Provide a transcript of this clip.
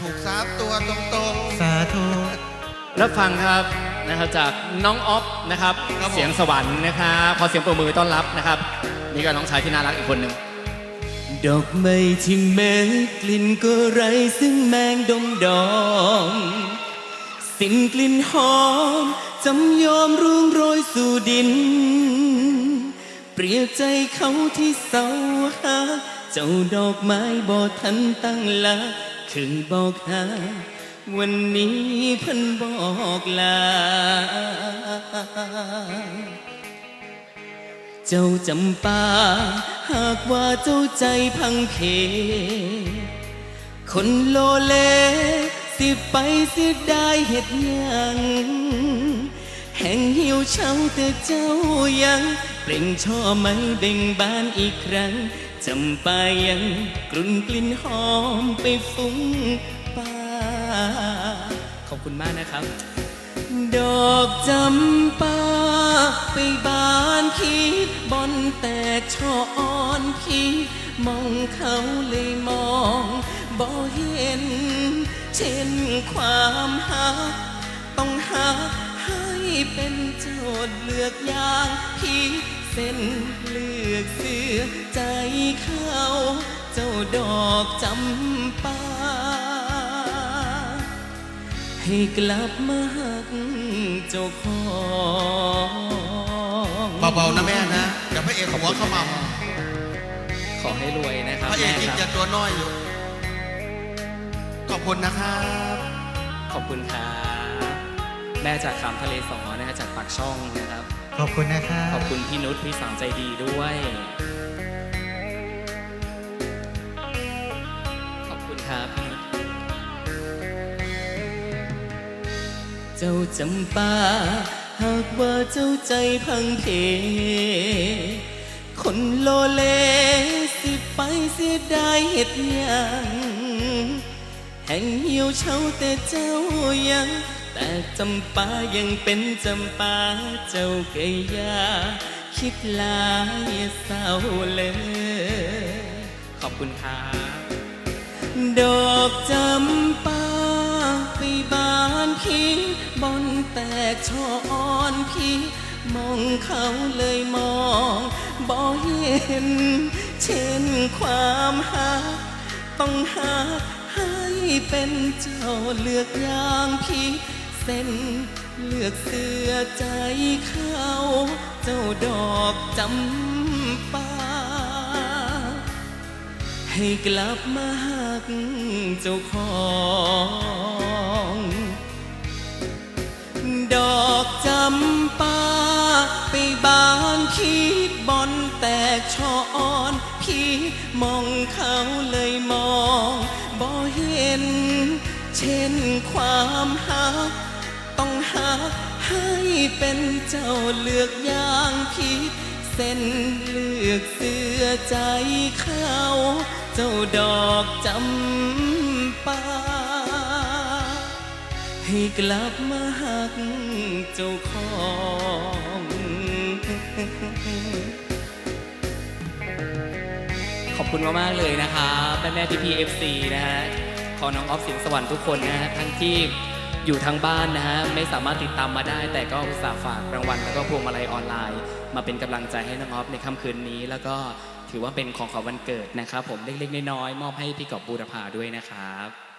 ถูกสามตัวตรงสาธุรับฟังครับนะครับจากน้องออฟนะครับครับผม เสียงสวรรค์นะครับขอเสียงปรบมือต้อนรับนะครับ นี่ก็น้องชายที่น่ารักอีกคนหนึ่งดอกไม้ที่แม้กลิ่นก็ไรซึ่งแมงดงดองสิ่งกลิ่นหอมจำยอมร่วงโรยสู่ดิน เปรียบใจเขาที่เศร้าหา เจ้าดอกไม้บ่ทันตั้งหละ คืนบอกหาวันนี้เพิ่นบอกลา เจ้าจำปา หากว่าเจ้าใจพังเพ คนโลเล สิไปสิได้เหตุยังแห่งหิวเช้าแต่เจ้ายัง เปล่งช่อไม้เบ่งบานอีกครั้ง จำปายังกลุ่นกลิ่นหอมไปฟุ้งป่า ขอบคุณมากนะครับ ดอกจำปาไปบานคิดบอนแตกช่ออ่อนพี่มองเขาเลยมองบ่เห็น เช่นความหักต้องหาให้เป็นโจทย์เลือกอย่างพี่ เส้นเลือกเสือใจเขาเจ้าดอกจำปา ให้กลับมาหักเจ้าของๆเบาๆนะแม่นะเดี๋ยวพระเอกหัวเข้ามาขอให้รวยนะครับพระเอแม่กยิ่คงรับจะตัวน้อยอยู่ ขอบคุณนะครับ ขอบคุณครับแม่จากคำทะเลสอนะฮะจากปากช่องนะครับ ขอบคุณนะครับขอบคุณพี่นุชพี่สาวใจดีด้วย ขอบคุณครับพี่นุชเจ้าจำปาหากว่าเจ้าใจพังเพ คนโลเลสิไปเสียดายเหตุยัง แห่งเหี่ยวเฉาแต่เจ้ายัง แต่จำปายังเป็นจำปาเจ้าเกยาคิดลายเศร้าเลย ขอบคุณครับดอกจำปาไปบานพี่บอนแตกช่ออ่อนพี่มองเขาเลยมองบ่เห็น เช่นความหักต้องหาให้เป็นเจ้าเลือกอย่างพี่ เส้น เลือกเสือใจเขาเจ้าดอกจำปา ให้กลับมาหักเจ้าของดอกจำปา ไปบานคิดบอนแตกชออ่อนพี่มองเขาเลยมองบ่เห็น เช่นความหักต้องหา ให้เป็นเจ้าเลือกอย่างผิดเส้นเลือกเสือใจเขาเจ้าดอกจำปาให้กลับมาหักเจ้าของขอบคุณมากๆเลยนะครับแม่แม่พี่พีเอฟซีนะฮะขอน้องออฟสิงสวรรค์ทุกคนนะฮะทั้งที่ อยู่ทางบ้านนะฮะไม่สามารถติดตามมาได้ แต่ก็อุตส่าห์ฝากรางวัลแล้วก็พวงมาลัยออนไลน์ มาเป็นกำลังใจให้น้องออฟในค่ำคืนนี้ แล้วก็ถือว่าเป็นของขวัญวันเกิดนะครับ ผมเล็กๆน้อยๆมอบให้พี่กอบบูรพาด้วยนะครับ